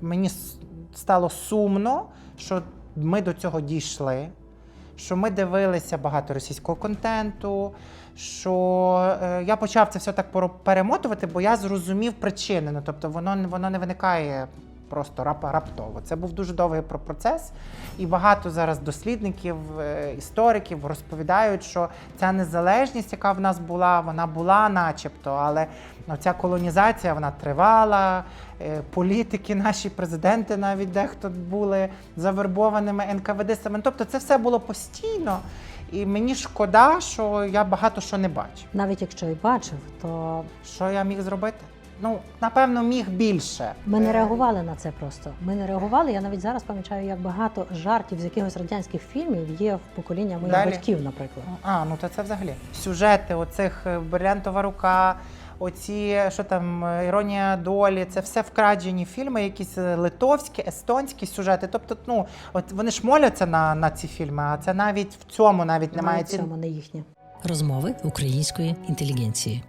Мені стало сумно, що ми до цього дійшли, що ми дивилися багато російського контенту, що е, я почав це все так перемотувати, бо я зрозумів причини. Ну, тобто воно, воно не виникає просто рап, раптово. Це був дуже довгий про- процес, і багато зараз дослідників, е, істориків розповідають, що ця незалежність, яка в нас була, вона була начебто, але ця колонізація вона тривала. е, Політики, наші президенти, навіть дехто були завербованими НКВД-сами. Тобто це все було постійно. І мені шкода, що я багато що не бачив. Навіть якщо і бачив, то Що я міг зробити? Ну, напевно, міг більше. ми не Е, реагували на це просто. Ми не реагували. Я навіть зараз пам'ятаю, як багато жартів з якихось радянських фільмів є в покоління моїх Далі. батьків, наприклад. А, ну то це взагалі. Сюжети оцих е, брилянтова рука, оці, що там, е, іронія долі, це все вкрадені фільми, якісь литовські, естонські сюжети. Тобто, ну, от вони ж моляться на, на ці фільми, а це навіть в цьому навіть немає Немає цьому не їхнє. Розмови української інтелігенції.